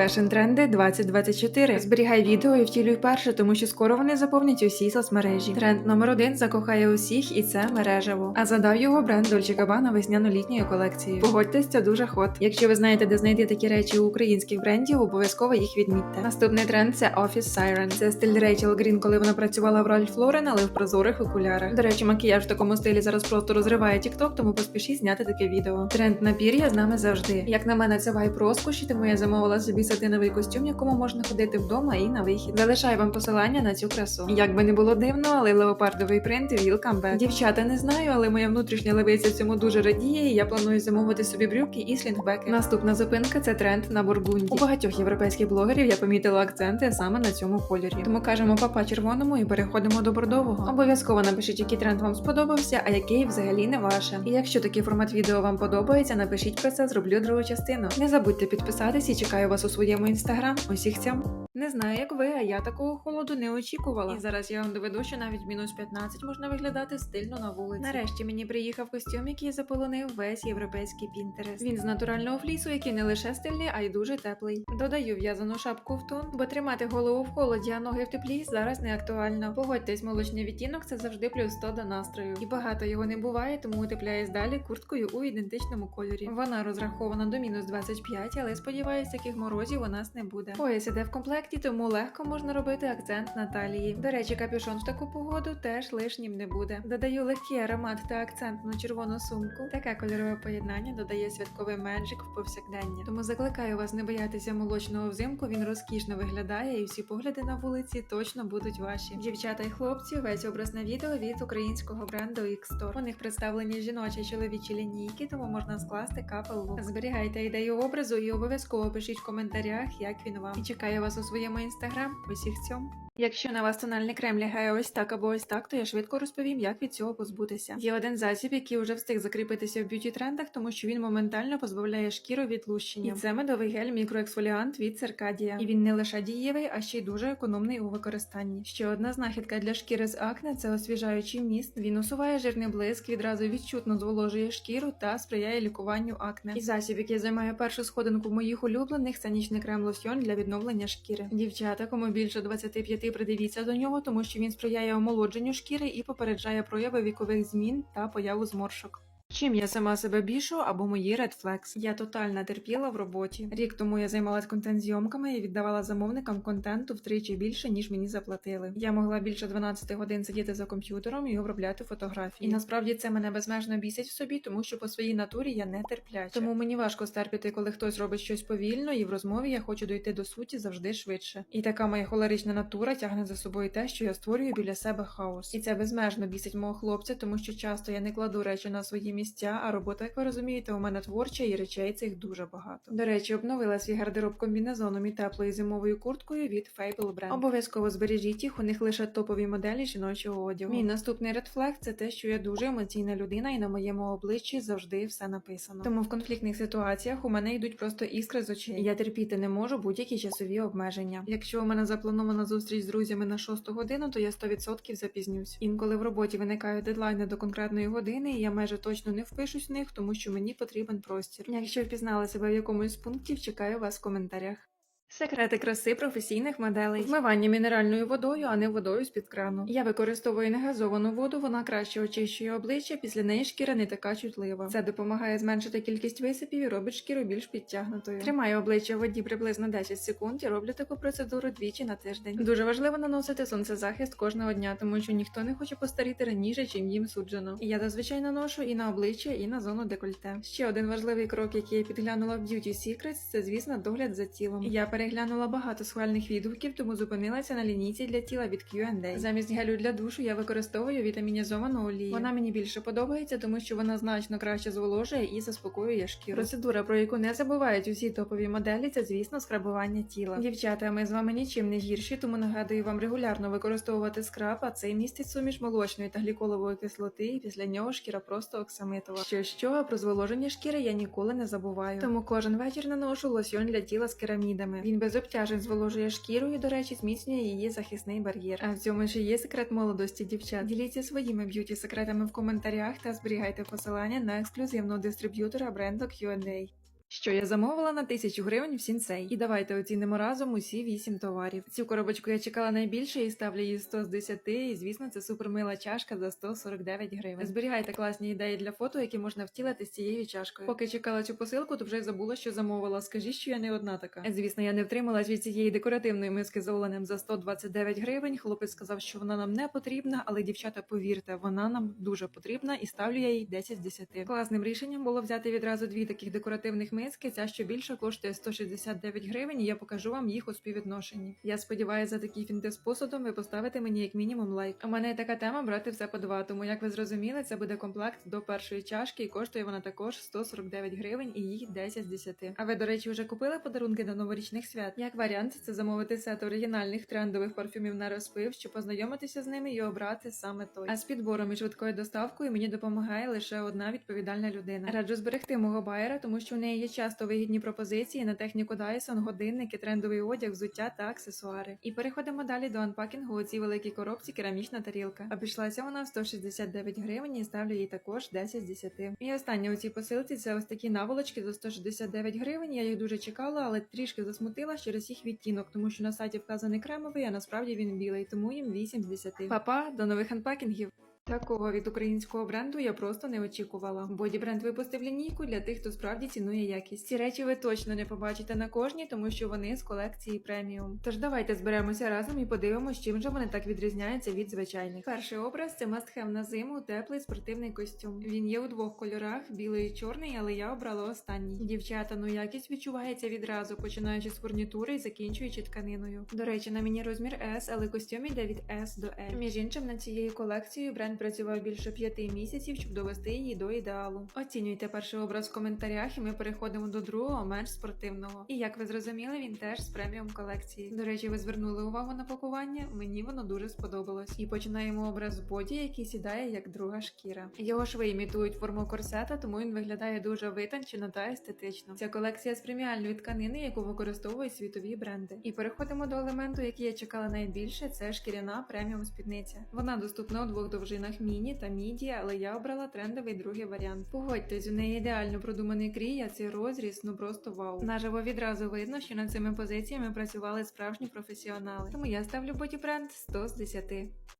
Фешн тренди 2024. Зберігай відео і втілюй перше, тому що скоро вони заповнять усі соцмережі. Тренд номер один закохає усіх, і це мережево. А задав його бренд Dolce Gabbana весняно-літньою колекцією. Погодьтесь, це дуже хот. Якщо ви знаєте, де знайти такі речі у українських брендів, обов'язково їх відмітьте. Наступний тренд це Office Siren. Це стиль Рейчел Грін, коли вона працювала в Ralph Lauren, але в прозорих окулярах. До речі, макіяж в такому стилі зараз просто розриває TikTok, тому поспішіть зняти таке відео. Тренд на пір'я з нами завжди. Як на мене, це вайп розкоші, тому я замовила собі сатиновий костюм, якому можна ходити вдома і на вихід. Залишаю вам посилання на цю красу. Як би не було дивно, але леопардовий принт back. Дівчата не знаю, але моя внутрішня левиця цьому дуже радіє. і Я планую замовити собі брюки і слінгбеки. Наступна зупинка це тренд на бургунді. У багатьох європейських блогерів я помітила акценти саме на цьому кольорі. Тому кажемо папа червоному і переходимо до бордового. Обов'язково напишіть, який тренд вам сподобався, а який взагалі не ваше. І якщо такий формат відео вам подобається, напишіть про це, зроблю другу частину. Не забудьте підписатись і чекаю вас у своєму інстаграм. Усіх цям. Не знаю, як ви, а я такого холоду не очікувала. І зараз я вам доведу, що навіть мінус 15 можна виглядати стильно на вулиці. Нарешті мені приїхав костюм, який заполонив весь європейський пінтерест. Він з натурального флісу, який не лише стильний, а й дуже теплий. Додаю в'язану шапку в тон, бо тримати голову в холоді, а ноги в теплі зараз не актуально. Погодьтесь, молочний відтінок це завжди плюс 100 до настрою. І багато його не буває, тому утепляюсь далі курткою у ідентичному кольорі. Вона розрахована до мінус 25, але сподіваюсь, таких морозів у нас не буде. Пояс іде в комплекті, тому легко можна робити акцент на талії. До речі, капюшон в таку погоду теж лишнім не буде. Додаю легкий аромат та акцентну червону сумку. Таке кольорове поєднання додає святковий менджик в повсякдення. Тому закликаю вас не боятися молочного взимку. Він розкішно виглядає, і всі погляди на вулиці точно будуть ваші. Дівчата і хлопці, весь образ на відео від українського бренду X-Store. У них представлені жіночі чоловічі лінійки, тому можна скласти капел лук. Зберігайте ідею образу і обов'язково пишіть в коментарях, як він вам. І чекаю вас у своєму інстаграм. Усіх цьому. Якщо на вас тональний крем лягає ось так або ось так, то я швидко розповім, як від цього позбутися. Є один засіб, який вже встиг закріпитися в б'юті трендах, тому що він моментально позбавляє шкіру від лущення. І це медовий гель мікроексфоліант від Циркадія. І він не лише дієвий, а ще й дуже економний у використанні. Ще одна знахідка для шкіри з акне це освіжаючий міст. Він усуває жирний блиск, відразу відчутно зволожує шкіру та сприяє лікуванню акне. І засіб, який займає першу сходинку моїх улюблених, це нічний крем лосьйон для відновлення шкіри. Дівчата, кому більше 25 придивіться до нього, тому що він сприяє омолодженню шкіри і попереджає прояви вікових змін та появу зморшок. Чим я сама себе бішу або мої Flags? Я тотально терпіла в роботі. Рік тому я займалась контент-зйомками і віддавала замовникам контенту втричі більше, ніж мені заплатили. Я могла більше 12 годин сидіти за комп'ютером і обробляти фотографії. І насправді це мене безмежно бісить в собі, тому що по своїй натурі я не терпляча. Тому мені важко стерпіти, коли хтось робить щось повільно, і в розмові я хочу дойти до суті завжди швидше. І така моя холерична натура тягне за собою те, що я створюю біля себе хаос. І це безмежно бісить мого хлопця, тому що часто я не кладу речі на свої місця, а робота, як ви розумієте, у мене творча і речей цих дуже багато. До речі, обновила свій гардероб комбінезоном і теплою зимовою курткою від Fable Brand. Обов'язково збережіть їх, у них лише топові моделі жіночого одягу. Мій наступний Flag – це те, що я дуже емоційна людина, і на моєму обличчі завжди все написано. Тому в конфліктних ситуаціях у мене йдуть просто іскри з очей. І Я терпіти не можу будь-які часові обмеження. Якщо у мене запланована зустріч з друзями на 6 годину, то я 100% запізнюсь. Інколи в роботі виникають дедлайни до конкретної години, і я майже точно не впишусь в них, тому що мені потрібен простір. Якщо впізнали себе в якомусь з пунктів, чекаю вас в коментарях. Секрети краси професійних моделей. Вмивання мінеральною водою, а не водою з-під крану. Я використовую негазовану воду, вона краще очищує обличчя, після неї шкіра не така чутлива. Це допомагає зменшити кількість висипів і робить шкіру більш підтягнутою. Тримаю обличчя в воді приблизно 10 секунд і роблю таку процедуру двічі на тиждень. Дуже важливо наносити сонцезахист кожного дня, тому що ніхто не хоче постаріти раніше, чим їм суджено. І я зазвичай наношу і на обличчя, і на зону декольте. Ще один важливий крок, який я підглянула в Beauty Secrets, це звісно догляд за тілом. Я переглянула багато схвальних відгуків, тому зупинилася на лінійці для тіла від Q&A. Замість гелю для душу я використовую вітамінізовану олію. Вона мені більше подобається, тому що вона значно краще зволожує і заспокоює шкіру. Процедура, про яку не забувають усі топові моделі, це звісно скрабування тіла. Дівчата, ми з вами нічим не гірші, тому нагадую вам регулярно використовувати скраб, а цей містить суміш молочної та гліколової кислоти, і після нього шкіра просто оксамитова. Що що, про зволоження шкіри я ніколи не забуваю. Тому кожен вечір наношу лосьон для тіла з керамідами. Він без обтяжень зволожує шкіру і, до речі, зміцнює її захисний бар'єр. А в цьому ж є секрет молодості дівчат. Діліться своїми б'юті секретами в коментарях та зберігайте посилання на ексклюзивного дистриб'ютора бренду Q&A. Що я замовила на тисячу гривень в сінцей. І давайте оцінимо разом усі вісім товарів. Цю коробочку я чекала найбільше і ставлю її 100 з 10. І звісно, це супермила чашка за 149 гривень. Зберігайте класні ідеї для фото, які можна втілити з цією чашкою. Поки чекала цю посилку, то вже забула, що замовила. Скажіть, що я не одна така. Е, Звісно, я не втрималась від цієї декоративної миски з оленем за 129 гривень. Хлопець сказав, що вона нам не потрібна, але дівчата, повірте, вона нам дуже потрібна і ставлю я їй 10 з 10. Класним рішенням було взяти відразу дві таких декоративних миски. Ця що більше коштує 169 гривень, і я покажу вам їх у співвідношенні. Я сподіваюся, за такі фінти з посудом ви поставите мені як мінімум лайк. У мене є така тема брати все по два. Тому як ви зрозуміли, це буде комплект до першої чашки, і коштує вона також 149 гривень і їх 10 з 10. А ви, до речі, вже купили подарунки до новорічних свят? Як варіант, це замовити сет оригінальних трендових парфюмів на розпив, щоб познайомитися з ними і обрати саме той. А з підбором і швидкою доставкою мені допомагає лише одна відповідальна людина. Раджу зберегти мого байера, тому що у неї є часто вигідні пропозиції на техніку Dyson, годинники, трендовий одяг, взуття та аксесуари. І переходимо далі до анпакінгу у цій великій коробці керамічна тарілка. Обійшлася вона в 169 гривень і ставлю їй також 10 з 10. І останнє у цій посилці це ось такі наволочки за 169 гривень. Я їх дуже чекала, але трішки засмутила через їх відтінок, тому що на сайті вказаний кремовий, а насправді він білий, тому їм 8 з 10. Па-па, до нових анпакінгів! Такого від українського бренду я просто не очікувала. Боді бренд випустив лінійку для тих, хто справді цінує якість. Ці речі ви точно не побачите на кожній, тому що вони з колекції преміум. Тож давайте зберемося разом і подивимося, чим же вони так відрізняються від звичайних. Перший образ це мастхев на зиму, теплий спортивний костюм. Він є у двох кольорах: білий і чорний, але я обрала останній. Дівчата, ну якість відчувається відразу, починаючи з фурнітури і закінчуючи тканиною. До речі, на мені розмір S, але костюм йде від S до L. Між іншим, над цією колекцією бренд працював більше п'яти місяців, щоб довести її до ідеалу. Оцінюйте перший образ в коментарях, і ми переходимо до другого, менш спортивного. І як ви зрозуміли, він теж з преміум колекції. До речі, ви звернули увагу на пакування. Мені воно дуже сподобалось. І починаємо образ боді, який сідає як друга шкіра. Його шви імітують форму корсета, тому він виглядає дуже витончено та естетично. Ця колекція з преміальної тканини, яку використовують світові бренди. І переходимо до елементу, який я чекала найбільше. Це шкіряна преміум спідниця. Вона доступна у двох довжинах міні та міді, але я обрала трендовий другий варіант. Погодьтесь, у неї ідеально продуманий крій, а цей розріз ну просто вау. Наживо відразу видно, що над цими позиціями працювали справжні професіонали. Тому я ставлю боді бренд 100 з 10.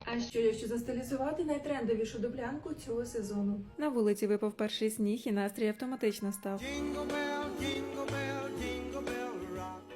А що якщо застилізувати найтрендовішу дуплянку цього сезону? На вулиці випав перший сніг, і настрій автоматично став. Jingle bell, jingle bell.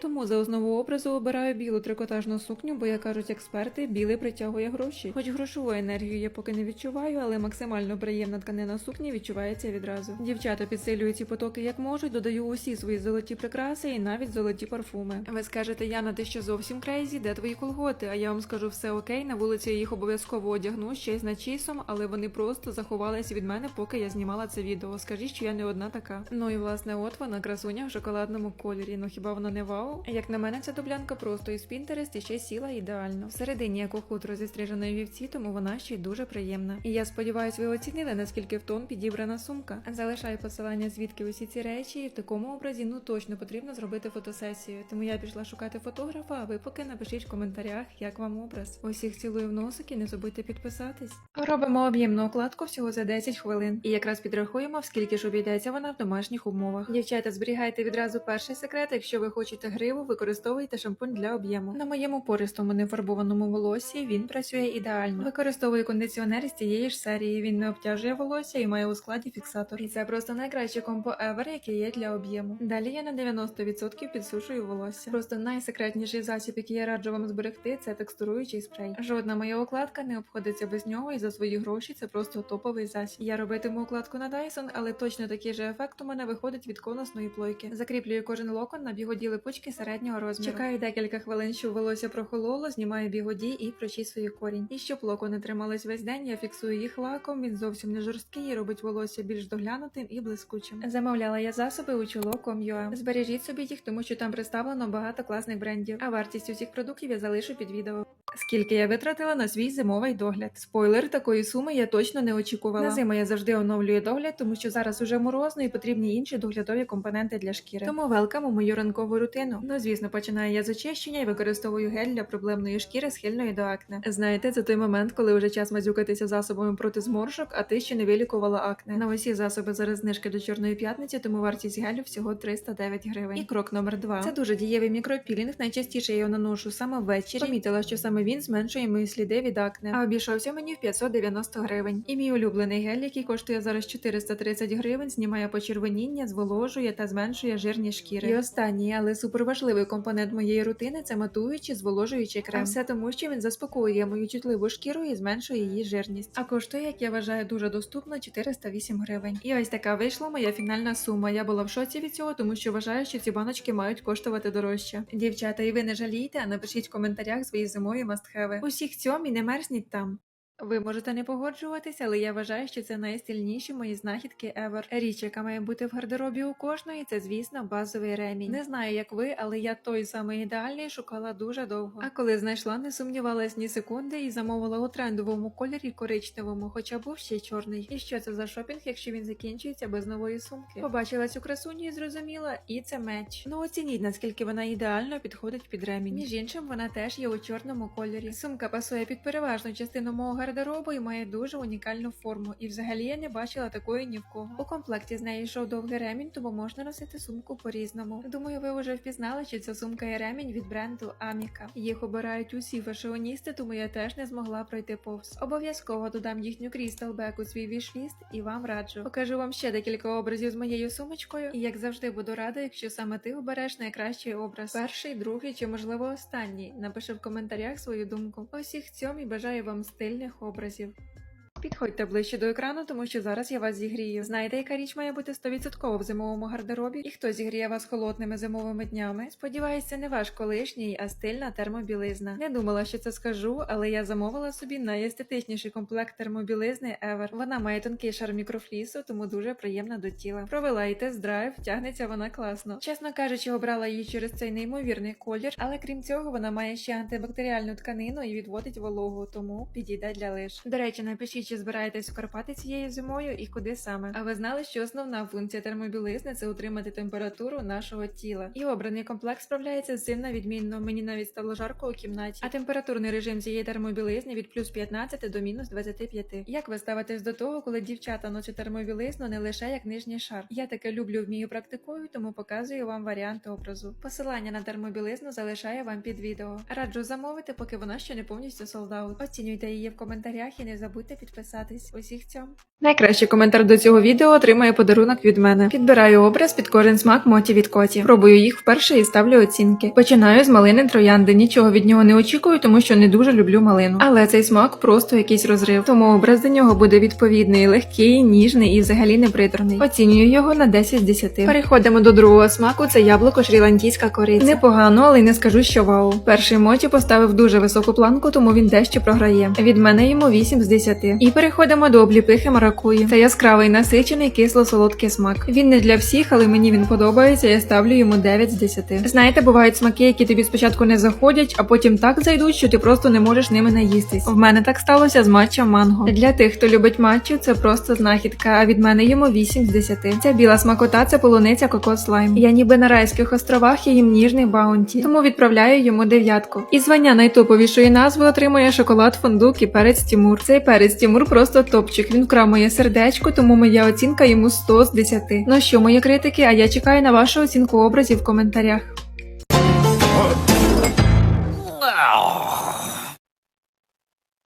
Тому за основу образу обираю білу трикотажну сукню, бо як кажуть експерти, білий притягує гроші. Хоч грошову енергію я поки не відчуваю, але максимально приємна тканина сукні відчувається відразу. Дівчата підсилюють ці потоки як можуть, додаю усі свої золоті прикраси і навіть золоті парфуми. Ви скажете, Яна, ти що зовсім крейзі? Де твої колготи? А я вам скажу все окей. На вулиці я їх обов'язково одягну ще й з начісом, але вони просто заховалися від мене, поки я знімала це відео. Скажіть, що я не одна така. Ну і власне, от вона красуня в шоколадному кольорі. Ну хіба вона не вау? Як на мене, ця дублянка просто із Pinterest і ще сіла ідеально. Всередині як у хутро зі стриженої вівці, тому вона ще й дуже приємна. І я сподіваюся, ви оцінили, наскільки в тон підібрана сумка. Залишаю посилання, звідки усі ці речі, і в такому образі ну точно потрібно зробити фотосесію. Тому я пішла шукати фотографа, а ви поки напишіть в коментарях, як вам образ. Усіх цілую в носик і не забудьте підписатись. Робимо об'ємну окладку всього за 10 хвилин. І якраз підрахуємо, скільки ж обійдеться вона в домашніх умовах. Дівчата, зберігайте відразу перший секрет. Якщо ви хочете гриву, використовуйте шампунь для об'єму. На моєму пористому нефарбованому волосі він працює ідеально. Використовую кондиціонер з цієї ж серії. Він не обтяжує волосся і має у складі фіксатор. І це просто найкраще компо ever, яке є для об'єму. Далі я на 90% підсушую волосся. Просто найсекретніший засіб, який я раджу вам зберегти, це текстуруючий спрей. Жодна моя укладка не обходиться без нього, і за свої гроші це просто топовий засіб. Я робитиму укладку на Dyson, але точно такий же ефект у мене виходить від конусної плойки. Закріплюю кожен локон на бігоді липучки середнього розміру. Чекаю декілька хвилин, щоб волосся прохололо, знімаю бігоді і прочісую корінь. І щоб локони тримались весь день, я фіксую їх лаком. Він зовсім не жорсткий і робить волосся більш доглянутим і блискучим. Замовляла я засоби у чуло.com.ua. Збережіть собі їх, тому що там представлено багато класних брендів. А вартість усіх продуктів я залишу під відео. Скільки я витратила на свій зимовий догляд? Спойлер, такої суми я точно не очікувала. На зиму я завжди оновлюю догляд, тому що зараз уже морозно і потрібні інші доглядові компоненти для шкіри. Тому велкам у мою ранкову рутину. Рутину. Ну звісно, починаю я з очищення і використовую гель для проблемної шкіри, схильної до акне. Знаєте, це той момент, коли вже час мазюкатися засобами проти зморшок, а ти ще не вилікувала акне. На усі засоби зараз знижки до чорної п'ятниці, тому вартість гелю всього 309 гривень. І крок номер два. Це дуже дієвий мікропілінг. Найчастіше я його наношу саме ввечері. Помітила, що саме він зменшує мої сліди від акне. А обійшовся мені в 590 гривень. І мій улюблений гель, який коштує зараз 430 гривень, знімає почервоніння, зволожує та зменшує жирність шкіри. І останній, але суперважливий компонент моєї рутини це матуючий, зволожуючий крем. А все тому, що він заспокоює мою чутливу шкіру і зменшує її жирність. А коштує, як я вважаю, дуже доступно 408 гривень. І ось така вийшла моя фінальна сума. Я була в шоці від цього, тому що вважаю, що ці баночки мають коштувати дорожче. Дівчата, і ви не жалійте, а напишіть в коментарях свої зимові мастхеви. Усіх цьом і не мерзніть там. Ви можете не погоджуватися, але я вважаю, що це найстильніші мої знахідки ever. Річ, яка має бути в гардеробі у кожної, це звісно базовий ремінь. Не знаю, як ви, але я той самий ідеальний шукала дуже довго. А коли знайшла, не сумнівалась ні секунди і замовила у трендовому кольорі коричневому, хоча був ще чорний. І що це за шопінг, якщо він закінчується без нової сумки? Побачила цю красуню і зрозуміла, і це меч. Ну оцініть, наскільки вона ідеально підходить під ремінь. Між іншим, вона теж є у чорному кольорі. Сумка пасує під переважну частину мого гардеробу і має дуже унікальну форму. І взагалі я не бачила такої ні в кого. У комплекті з неї йшов довгий ремінь, тому можна носити сумку по-різному. Думаю, ви вже впізнали, що ця сумка є ремінь від бренду Аміка. Їх обирають усі фешіоністи, тому я теж не змогла пройти повз. Обов'язково додам їхню Back у свій вішліст і вам раджу. Покажу вам ще декілька образів з моєю сумочкою, і як завжди буду рада, якщо саме ти обереш найкращий образ. Перший, другий чи можливо останній. Напиши в коментарях свою думку. Усіх цьому і бажаю вам стильних образів. Підходьте ближче до екрану, тому що зараз я вас зігрію. Знаєте, яка річ має бути 100% в зимовому гардеробі? І хто зігріє вас холодними зимовими днями? Сподіваюся, не ваш колишній, а стильна термобілизна. Не думала, що це скажу, але я замовила собі найестетичніший комплект термобілизни ever. Вона має тонкий шар мікрофлісу, тому дуже приємна до тіла. Провела і тест-драйв, тягнеться вона класно. Чесно кажучи, обрала її через цей неймовірний колір, але крім цього, вона має ще антибактеріальну тканину і відводить вологу, тому підійде для лиш. До речі, напишіть, чи збираєтесь у Карпати цією зимою і куди саме. А ви знали, що основна функція термобілизни це утримати температуру нашого тіла. І обраний комплект справляється з цим на відмінно. Мені навіть стало жарко у кімнаті. А температурний режим цієї термобілизни від плюс 15 до мінус 25. Як ви ставитесь до того, коли дівчата носять термобілизну не лише як нижній шар? Я таке люблю, вмію практикую, тому показую вам варіант образу. Посилання на термобілизну залишаю вам під відео. Раджу замовити, поки вона ще не повністю солдаут. Оцінюйте її в коментарях і не забудьте підписатись. Усіх цьом. Найкращий коментар до цього відео отримає подарунок від мене. Підбираю образ під кожен смак моті від коті. Пробую їх вперше і ставлю оцінки. Починаю з малини троянди. Нічого від нього не очікую, тому що не дуже люблю малину. Але цей смак просто якийсь розрив. Тому образ до нього буде відповідний, легкий, ніжний і взагалі не приторний. Оцінюю його на 10 з 10. Переходимо до другого смаку. Це яблуко шрі-ланкійська кориця. Непогано, але й не скажу, що вау. Перший моті поставив дуже високу планку, тому він дещо програє. Від мене йому 8 з 10. І переходимо до обліпихи маракуї. Це яскравий насичений кисло-солодкий смак. Він не для всіх, але мені він подобається. Я ставлю йому 9 з 10. Знаєте, бувають смаки, які тобі спочатку не заходять, а потім так зайдуть, що ти просто не можеш ними наїстись. В мене так сталося з матча манго. Для тих, хто любить матчу, це просто знахідка. А від мене йому 8 з 10. Ця біла смакота це полуниця кокос лайм. Я ніби на райських островах я їм ніжний баунті, тому відправляю йому дев'ятку. І звання найтоповішої назви отримує шоколад фундук і перець Тімур. Цей перець Тімур просто топчик. Він вкрав моє сердечко, тому моя оцінка йому 100 з 10. Ну що, мої критики, а я чекаю на вашу оцінку образів в коментарях.